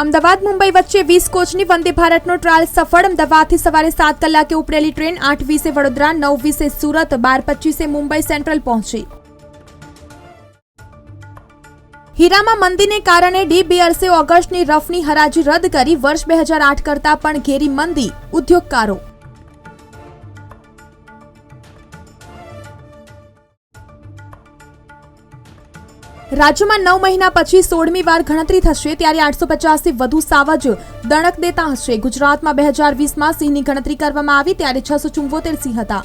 અમદાવાદ, મુંબઈ વચ્ચે વીસ કોચની વંદે ભારતનો ટ્રાયલ સફળ. અમદાવાદથી સવારે સાત કલાકે ઉપડેલી ટ્રેન આઠ વીસે વડોદરા, નવ વીસે સુરત, બાર પચીસે મુંબઈ સેન્ટ્રલ પહોંચી. હીરામાં મંદીને કારણે ડીબીઆરસે ઓગસ્ટની રફની હરાજી રદ કરી. વર્ષ બે હજાર આઠ કરતાં પણ ઘેરી મંદી ઉદ્યોગકારો. રાજ્યમાં નવ મહિના પછી સોળમી વાર ગણતરી થશે, ત્યારે આઠસો પચાસથી વધુ સાવજ દણક દેતા હશે. ગુજરાતમાં બે હજાર વીસમાં સિંહની ગણતરી કરવામાં આવી, ત્યારે છસો ચુંવોતેર સિંહ હતા.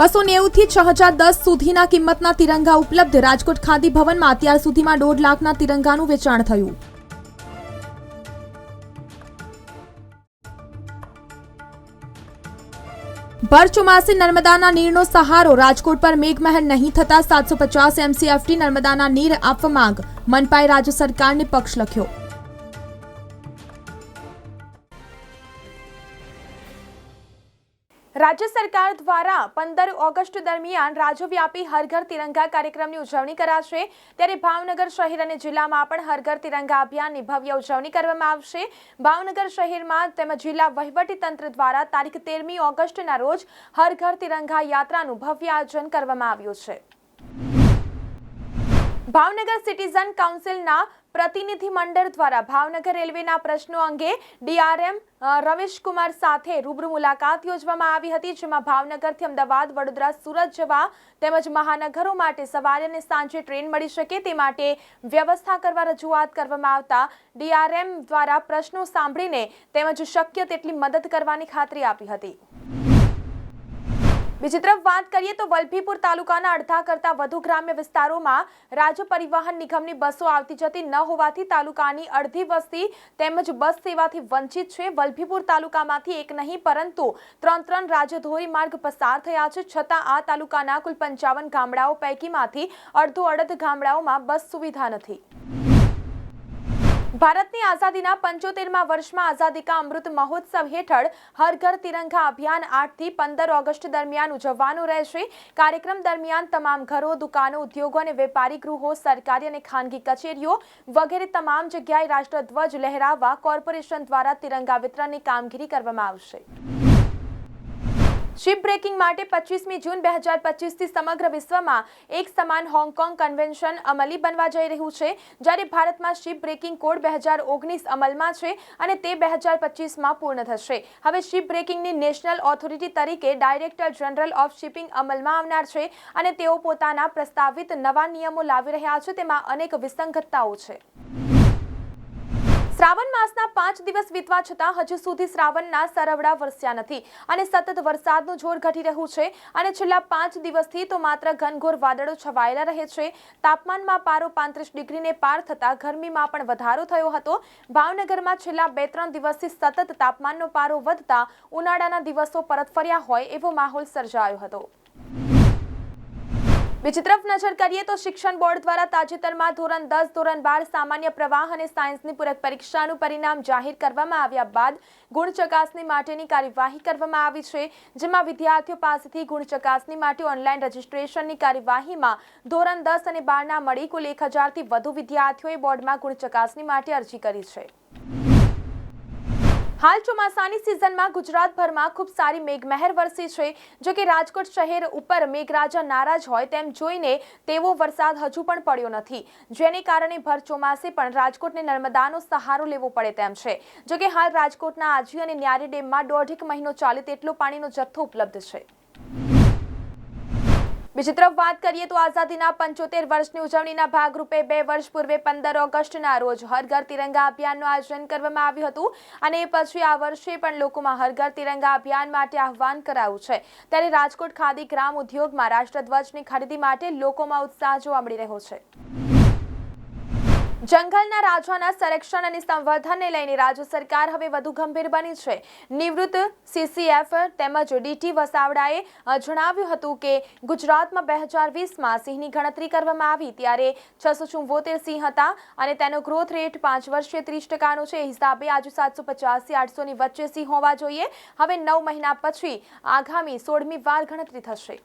બસો નેવુંથી છ હજાર દસ સુધીના કિંમતના તિરંગા ઉપલબ્ધ. રાજકોટ ખાદી ભવનમાં અત્યાર સુધીમાં દોઢ લાખના તિરંગાનું વેચાણ થયું. ભર ચોમાસે નર્મદાના નીરનો સહારો. રાજકોટ પર મેઘમહેર નહીં થતા સાતસો પચાસ એમસીએફટી નર્મદાના નીર આપવા માંગ. મનપાએ રાજ્ય સરકારને પક્ષ લખ્યો. રાજ્ય સરકાર દ્વારા પંદર ઓગસ્ટ દરમિયાન રાજ્યવ્યાપી હરઘર તિરંગા કાર્યક્રમની ઉજવણી કરાશે. ત્યારે ભાવનગર શહેર અને જિલ્લામાં પણ હરઘર તિરંગા અભિયાનની ભવ્ય ઉજવણી કરવામાં આવશે. ભાવનગર શહેરમાં તેમજ જિલ્લા વહીવટી તંત્ર દ્વારા તારીખ તેરમી ઓગસ્ટના રોજ હરઘર તિરંગા યાત્રાનું ભવ્ય આયોજન કરવામાં આવ્યું છે. ભાવનગર સિટીઝન કાઉન્સિલના પ્રતિનિધિ મંડળ દ્વારા ભાવનગર રેલવેના પ્રશ્નો અંગે ડીઆરએમ રમેશકુમાર સાથે રૂબરૂ મુલાકાત યોજવામાં આવી હતી, જેમાં ભાવનગરથી અમદાવાદ, વડોદરા, સુરત જવા તેમજ મહાનગરો માટે સવારે અને સાંજે ટ્રેન મળી શકે તે માટે વ્યવસ્થા કરવા રજૂઆત કરવામાં આવતા ડીઆરએમ દ્વારા પ્રશ્નો સાંભળીને તેમજ શક્ય તેટલી મદદ કરવાની ખાતરી આપી હતી. બીજી તરફ વાત કરીએ તો વલભીપુર તાલુકાના અડધા કરતા વધુ ગ્રામ્ય વિસ્તારોમાં રાજ્ય પરિવહન નિગમની બસો આવતી જતી ન હોવાથી તાલુકાની અડધી વસ્તી તેમજ બસ સેવાથી વંચિત છે. વલભીપુર તાલુકામાંથી એક નહીં, પરંતુ ત્રણ ત્રણ રાજ્ય ધોરી માર્ગ પસાર થયા છે. છતાં આ તાલુકાના કુલ પંચાવન ગામડાઓ પૈકીમાંથી અડધો અડધ ગામડાઓમાં બસ સુવિધા નથી. ભારતની આઝાદીના પંચોતેરમાં વર્ષમાં આઝાદી કા અમૃત મહોત્સવ હેઠળ હર ઘર તિરંગા અભિયાન આઠથી પંદર ઓગસ્ટ દરમિયાન ઉજવવાનું રહેશે. કાર્યક્રમ દરમિયાન તમામ ઘરો, દુકાનો, ઉદ્યોગો અને વેપારી ગૃહો, સરકારી અને ખાનગી કચેરીઓ વગેરે તમામ જગ્યાએ રાષ્ટ્રધ્વજ લહેરાવવા કોર્પોરેશન દ્વારા તિરંગા વિતરણની કામગીરી કરવામાં આવશે. શિપ બ્રેકિંગ માટે પચીસમી જૂન બે હજાર પચીસથી સમગ્ર વિશ્વમાં એક સમાન હોંગકોંગ કન્વેન્શન અમલી બનવા જઈ રહ્યું છે. જ્યારે ભારતમાં શિપ બ્રેકિંગ કોડ બે હજાર ઓગણીસ અમલમાં છે અને તે બે હજાર પચીસમાં પૂર્ણ થશે. હવે શિપ બ્રેકિંગની નેશનલ ઓથોરિટી તરીકે ડાયરેક્ટર જનરલ ઓફ શિપિંગ અમલમાં આવનાર છે અને તેઓ પોતાના પ્રસ્તાવિત નવા નિયમો લાવી રહ્યા છે. તેમાં અનેક વિસંગતતાઓ છે. શ્રાવણ માસના પાંચ દિવસ વીતવા છતાં હજુ સુધી શ્રાવણના સરવડા વરસ્યા નથી અને સતત વરસાદનું જોર ઘટી રહ્યું છે અને છેલ્લા પાંચ દિવસથી તો માત્ર ઘનઘોર વાદળો છવાયેલા રહે છે. તાપમાનમાં પારો પાંત્રીસ ડિગ્રીને પાર થતાં ગરમીમાં પણ વધારો થયો હતો. ભાવનગરમાં છેલ્લા બે ત્રણ દિવસથી સતત તાપમાનનો પારો વધતા ઉનાળાના દિવસો પરત ફર્યા હોય એવો માહોલ સર્જાયો હતો. બીજી તરફ નજર કરીએ તો શિક્ષણ બોર્ડ દ્વારા તાજેતરમાં ધોરણ દસ, ધોરણ બાર સામાન્ય પ્રવાહ અને સાયન્સની પૂરક પરીક્ષાનું પરિણામ જાહેર કરવામાં આવ્યા બાદ ગુણ ચકાસણી માટેની કાર્યવાહી કરવામાં આવી છે, જેમાં વિદ્યાર્થીઓ પાસેથી ગુણ ચકાસણી માટે ઓનલાઈન રજીસ્ટ્રેશનની કાર્યવાહીમાં ધોરણ દસ અને બારના મળી કુલ એક હજારથી વધુ વિદ્યાર્થીઓએ બોર્ડમાં ગુણ ચકાસણી માટે અરજી કરી છે. હાલ ચોમાસાની સિઝનમાં ગુજરાતભરમાં ખૂબ સારી મેઘમહેર વરસી છે. જો કે રાજકોટ શહેર ઉપર મેઘરાજા નારાજ હોય તેમ જોઈને તેવો વરસાદ હજુ પણ પડ્યો નથી. જેને કારણે ભર ચોમાસે પણ રાજકોટને નર્મદાનો સહારો લેવો પડે તેમ છે. જો કે હાલ રાજકોટના આજી અને ન્યારી ડેમમાં દોઢેક મહિનો ચાલે તેટલો પાણીનો જથ્થો ઉપલબ્ધ છે. બીજી તરફ વાત કરીએ તો આઝાદીના પંચોતેર વર્ષની ઉજવણીના ભાગરૂપે બે વર્ષ પૂર્વે પંદર ઓગસ્ટના રોજ હર ઘર તિરંગા અભિયાનનું આયોજન કરવામાં આવ્યું હતું અને એ પછી આ વર્ષે પણ લોકોમાં હર ઘર તિરંગા અભિયાન માટે આહવાન કરાયું છે. ત્યારે રાજકોટ ખાદી ગ્રામ ઉદ્યોગમાં રાષ્ટ્રધ્વજની ખરીદી માટે લોકોમાં ઉત્સાહ જોવા મળી રહ્યો છે. જંગલના રાજાના સંરક્ષણ અને સંવર્ધનને લઈને રાજ્ય સરકાર હવે વધુ ગંભીર બની છે. નિવૃત્ત સીસીએફ તેમજ ડીટી વસાવડાએ જણાવ્યું હતું કે ગુજરાતમાં બે હજાર વીસમાં સિંહની ગણતરી કરવામાં આવી ત્યારે છસો ચુંવોતેર સિંહ હતા અને તેનો ગ્રોથ રેટ પાંચ વર્ષે ત્રીસ ટકાનો છે. હિસાબે આજે સાતસો પચાસથી આઠસોની વચ્ચે સિંહ હોવા જોઈએ. હવે નવ મહિના પછી આગામી સોળમી વાર ગણતરી થશે.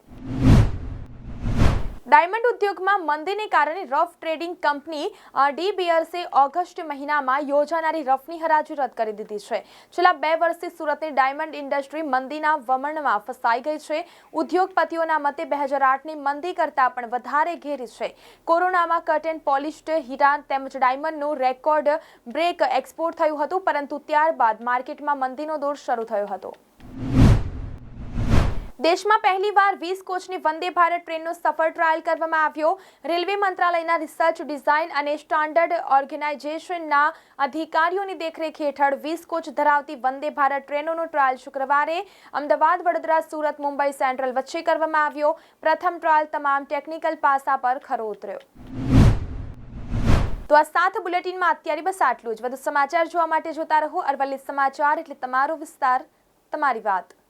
ડાયમંડ ઉદ્યોગમાં મંદીને કારણે રફ ટ્રેડિંગ કંપની ડી બિયર્સે ઓગસ્ટ મહિનામાં યોજાનારી રફની હરાજી રદ કરી દીધી છે. છેલ્લા બે વર્ષથી સુરતની ડાયમંડ ઇન્ડસ્ટ્રી મંદીના વમણમાં ફસાઈ ગઈ છે. ઉદ્યોગપતિઓના મતે બે હજાર આઠની મંદી કરતાં પણ વધારે ઘેરી છે. કોરોનામાં કટ એન્ડ પોલિશ્ડ હીરા તેમજ ડાયમંડનું રેકોર્ડ બ્રેક એક્સપોર્ટ થયું હતું, પરંતુ ત્યારબાદ માર્કેટમાં મંદીનો દોર શરૂ થયો હતો. દેશમાં પહેલીવાર વીસ કોચની વંદે ભારત ટ્રેનનો સફળ ટ્રાયલ કરવામાં આવ્યો. રેલવે મંત્રાલયના રિસર્ચ, ડિઝાઇન અને સ્ટાન્ડર્ડ ઓર્ગેનાઇઝેશનના અધિકારીઓની દેખરેખ હેઠળ વીસ કોચ ધરાવતી વંદે ભારત ટ્રેનોનો ટ્રાયલ શુક્રવારે અમદાવાદ, વડોદરા, સુરત, મુંબઈ સેન્ટ્રલ વચ્ચે કરવામાં આવ્યો. પ્રથમ ટ્રાયલ તમામ ટેકનિકલ પાસા પર ખરો ઉતર્યો. તો આ સાત બુલેટિનમાં અત્યારે બસ આટલું જ. વધુ સમાચાર જોવા માટે જોતા રહો અરવલ્લી સમાચાર એટલે તમારો વિસ્તાર, તમારી વાત.